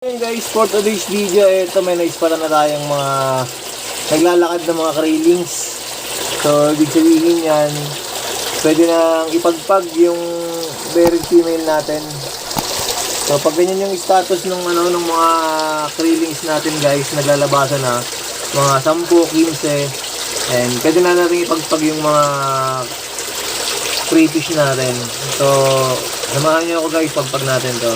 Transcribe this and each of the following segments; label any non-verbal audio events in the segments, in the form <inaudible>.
Ayun guys, for today's video, ito may naispara na tayong mga naglalakad ng mga railings. So, ibig sabihin yan, pwede nang ipagpag yung buried female natin. So, pag ganyan yung status ng ano ng mga railings natin guys, naglalabasan na mga 10, 15, and pwede na natin ipagpag yung mga crayfish natin. So, samahan niyo ako guys, pagpag natin to.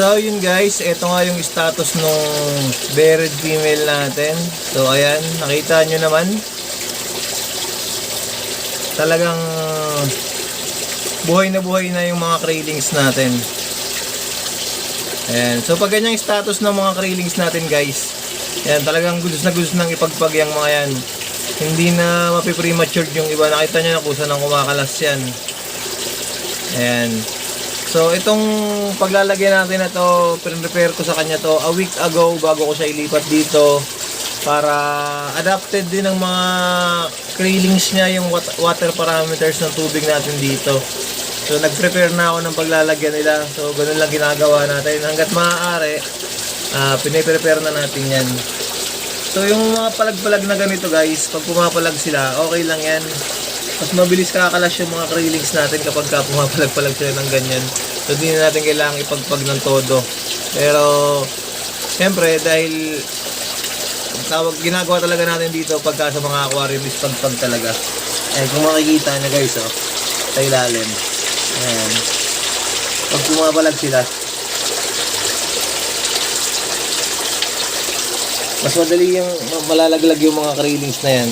So yun guys, ito nga yung status nung buried female natin. So ayan, nakita nyo naman. Talagang buhay na buhay na yung mga krillings natin. Ayan. So pag ganyang status ng mga krillings natin guys, ayan, talagang gusto na gusto nang ipagpag yung mga yan. Hindi na mapiprematured yung iba. Nakita nyo na kung saan kumakalas yan. Ayan. So, itong paglalagay natin na to, prepare ko sa kanya to a week ago bago ko siya ilipat dito para adapted din ng mga krillings niya yung wat- water parameters ng tubig natin dito. So, nag-prepare na ako ng paglalagyan nila. So, ganun lang ginagawa natin. Hanggat maaari, uh, piniprepare na natin yan. So, yung mga palag-palag na ganito guys, pag pumapalag sila, okay lang yan mas mabilis kakalas yung mga krillings natin kapag ka pumapalag-palag sila ng ganyan. So, hindi na natin kailangan ipagpag ng todo. Pero, siyempre, dahil tawag, ginagawa talaga natin dito pagka sa mga aquarium is pagpag talaga. Eh, kung makikita nyo guys, oh, sa ilalim. Ayan. Pag pumapalag sila, mas madali yung malalaglag yung mga krillings na yan.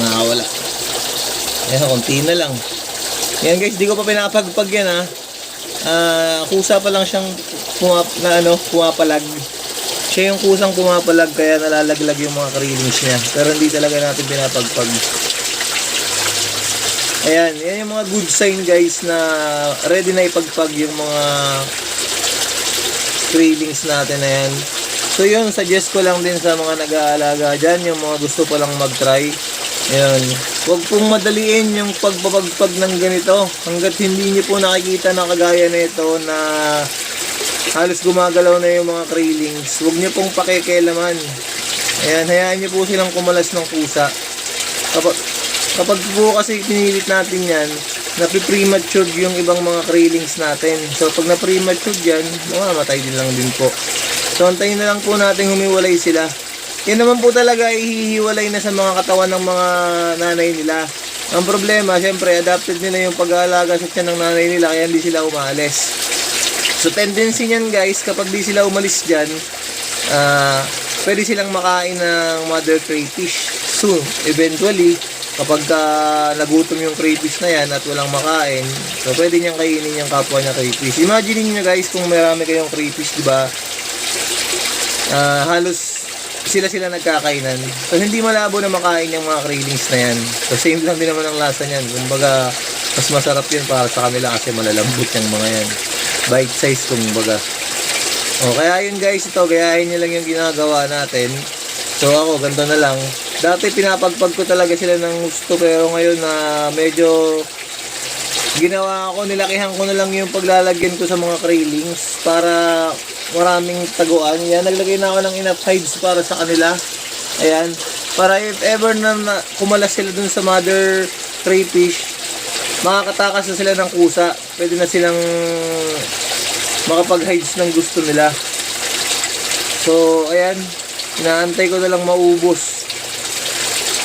Nakawala. Ayan, konti na lang. Yan guys, di ko pa pinapagpag yan ha. Ah, kusa pa lang siyang pumap, na ano, pumapalag. Siya yung kusang pumapalag kaya nalalaglag yung mga krillings niya. Pero hindi talaga natin pinapagpag. Ayan, yan yung mga good sign guys na ready na ipagpag yung mga krillings natin na yan. So yun, suggest ko lang din sa mga nag-aalaga dyan, yung mga gusto pa lang mag-try. Ayun. Huwag pong madaliin yung pagpapagpag ng ganito. Hanggat hindi niyo po nakikita na kagaya na ito na halos gumagalaw na yung mga krillings. Huwag niyo pong pakikialaman. Ayan, hayaan niyo po silang kumalas ng kusa. Kapag, kapag po kasi pinilit natin yan, napipremature yung ibang mga krillings natin. So pag na-premature yan, mamamatay din lang din po. So, antayin na lang po natin humiwalay sila. Yan naman po talaga ihihiwalay na sa mga katawan ng mga nanay nila. Ang problema, syempre, adapted nila yung pag-aalaga sa tiyan ng nanay nila kaya hindi sila umalis. So, tendency niyan guys, kapag di sila umalis dyan, ah, pwede silang makain ng mother crayfish. So, eventually, kapag ka nagutom yung crayfish na yan at walang makain, so pwede niyang kainin yung kapwa niya crayfish. Imagine niyo guys kung marami kayong crayfish, di ba? Ah, halos sila sila nagkakainan. So hindi malabo na makain yung mga krillings na yan. So same lang din naman ang lasa niyan. Kumbaga mas masarap yun para sa kanila kasi malalambot yung mga yan. Bite size kumbaga. O kaya yun guys, ito gayahin niyo lang yung ginagawa natin. So ako ganito na lang. Dati pinapagpag ko talaga sila ng gusto pero ngayon na medyo ginawa ko, nilakihan ko na lang yung paglalagyan ko sa mga krillings para maraming taguan. Yan, naglagay na ako ng enough hides para sa kanila. Ayan. Para if ever na, kumalas sila dun sa mother crayfish, makakatakas na sila ng kusa. Pwede na silang makapag-hides ng gusto nila. So, ayan. Inaantay ko na lang maubos.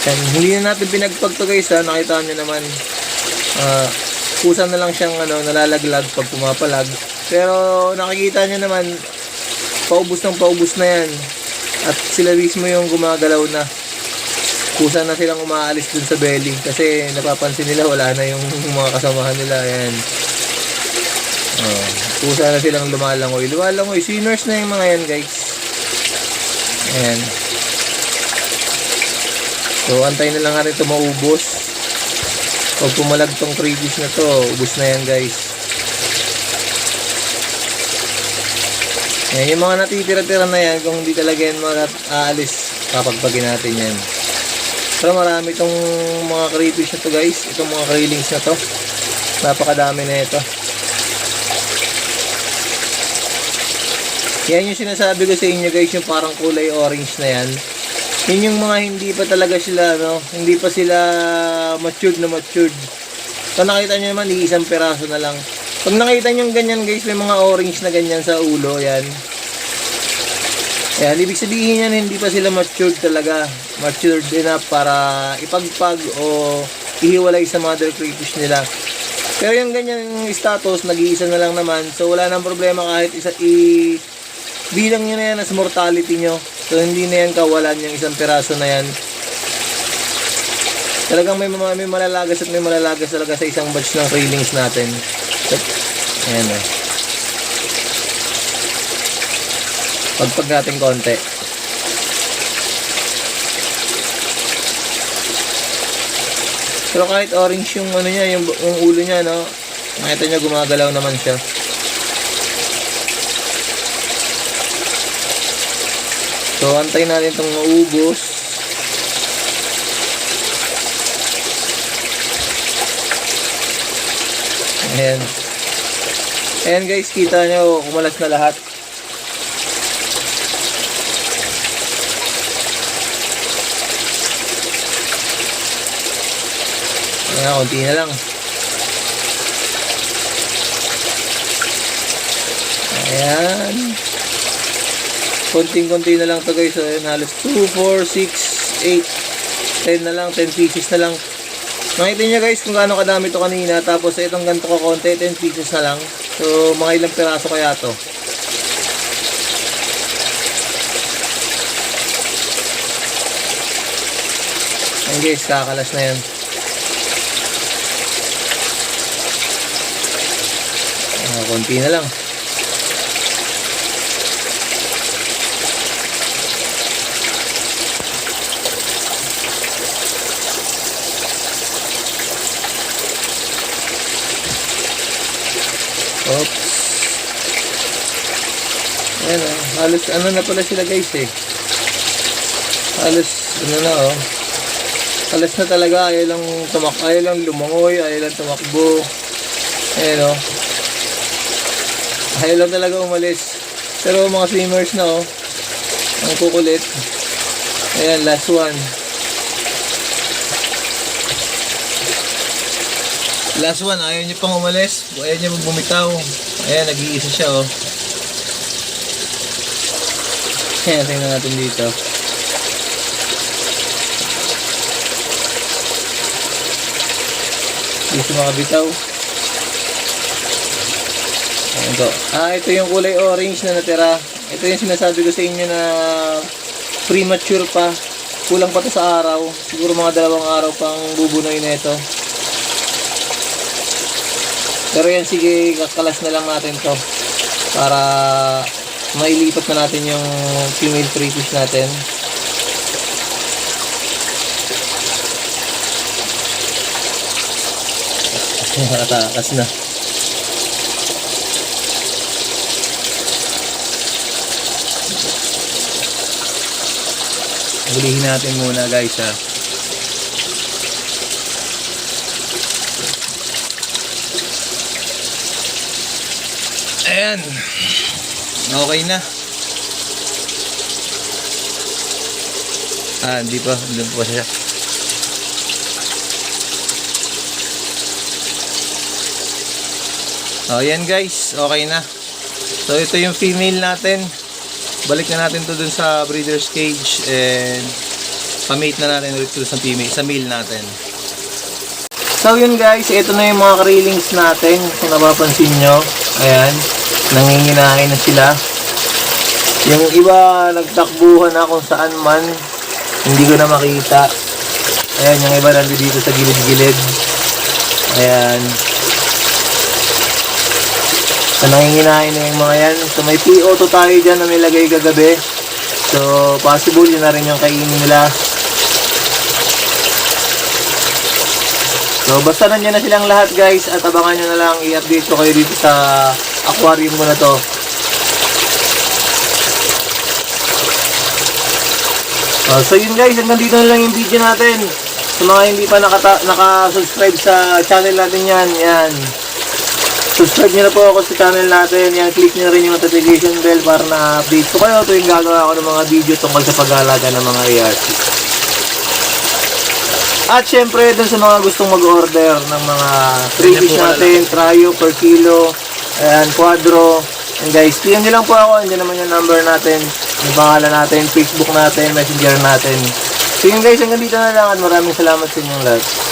Yan. Hindi na natin pinagpag to guys ha. Nakita nyo naman. Ah, kusa na lang siyang ano, nalalaglag pag pumapalag. Pero nakikita nyo naman, paubos ng paubos na yan. At sila mismo yung gumagalaw na. Kusa na silang umaalis dun sa belly. Kasi napapansin nila wala na yung mga kasamahan nila. Ayan. Oh, kusa na silang lumalangoy. Lumalangoy. Swimmers na yung mga yan guys. Ayan. So, antay na lang natin ito maubos. Pag pumalag tong crayfish na to, ubus na yan guys. Yan, yung mga natitira-tira na yan, kung hindi talaga yan aalis, papagpagin natin yan. Pero marami itong mga crayfish na to guys. Itong mga railings na to. Napakadami na ito. Yan yung sinasabi ko sa inyo guys, yung parang kulay orange na yan. Yun yung mga hindi pa talaga sila, no? Hindi pa sila matured na matured. Kung nakita nyo naman, isang peraso na lang. Pag nakita nyo ganyan guys, may mga orange na ganyan sa ulo, yan. Yan, ibig sabihin yan, hindi pa sila matured talaga. Matured enough para ipagpag o ihiwalay sa mother crayfish nila. Pero yung ganyan status, nag-iisa na lang naman. So wala nang problema kahit isa i bilang nyo na yan as mortality nyo. So hindi na yan kawalan yung isang piraso na yan. Talagang may, may malalagas at may malalagas talaga sa isang batch ng railings natin. Ayan o. Pagpag natin konti. Pero kahit orange yung ano niya, yung, yung ulo niya, no? Makita niya gumagalaw naman siya. So, antayin natin itong maubos. Ayan. Ayan guys, kita nyo, kumalas na lahat. Ayan, konti na lang. Ayan. Konting-konti na lang to guys. So, ayan, halos 2, 4, 6, 8, 10 na lang, 10 pieces na lang. Nakita niyo guys kung gaano kadami to kanina. Tapos itong ganito ko konti, 10 pieces na lang. So, mga ilang piraso kaya to. Ayan guys, kakalas na yan. Ah, konti na lang. Oops. Ayan o. Halos ano na pala sila guys eh. Halos ano na oh. Halos na talaga. Ayaw lang tumak ayaw lang lumangoy. Ayaw lang tumakbo. Ayan o. Ayaw lang talaga umalis. Pero mga swimmers na oh. Ang kukulit. Ayan, last one. Last one, ayaw niya pang umalis. Ayaw niya magbumitaw. Ayan, nag-iisa siya, oh. Ayan, tingnan natin dito. Hindi siya makabitaw. Ayan to. Ah, ito yung kulay orange na natira. Ito yung sinasabi ko sa inyo na premature pa. Kulang pa to sa araw. Siguro mga dalawang araw pang bubunoy na ito. Pero yan, sige, kakalas na lang natin to para mailipat na natin yung female crayfish natin. <laughs> Nakatakas na. Hulihin natin muna guys ha. Ayan. Okay na. Ah, hindi pa. Doon pa siya. Oh, guys. Okay na. So, ito yung female natin. Balik na natin to dun sa breeder's cage and pamate na natin ulit to sa female, sa male natin. So yun guys, ito na yung mga railings natin. Kung napapansin nyo, ayan, nanginginain na sila. Yung iba, nagtakbuhan na kung saan man. Hindi ko na makita. Ayan, yung iba nandito dito sa gilid-gilid. Ayan. So, nanginginain na yung mga yan. So, may PO2 tayo dyan na nilagay kagabi. So, possible yun na rin yung kainin nila. So, basta nandiyan na silang lahat guys at abangan nyo na lang i-update ko kayo dito sa aquarium ko na to. Uh, so yun guys, hanggang dito na lang yung video natin. Sa mga hindi pa nakata- naka-subscribe sa channel natin yan, yan. Subscribe nyo na po ako sa channel natin. Yan, click nyo rin yung notification bell para na-update ko kayo tuwing gagawa ako ng mga video tungkol sa pag-aalaga ng mga ARC. At syempre, dun sa mga gustong mag-order ng mga freebies natin, trio per kilo, ayan, quadro. And guys, PM nyo lang po ako, hindi naman yung number natin, yung pangalan natin, Facebook natin, messenger natin. So yun guys, hanggang dito na lang at maraming salamat sa inyong lahat.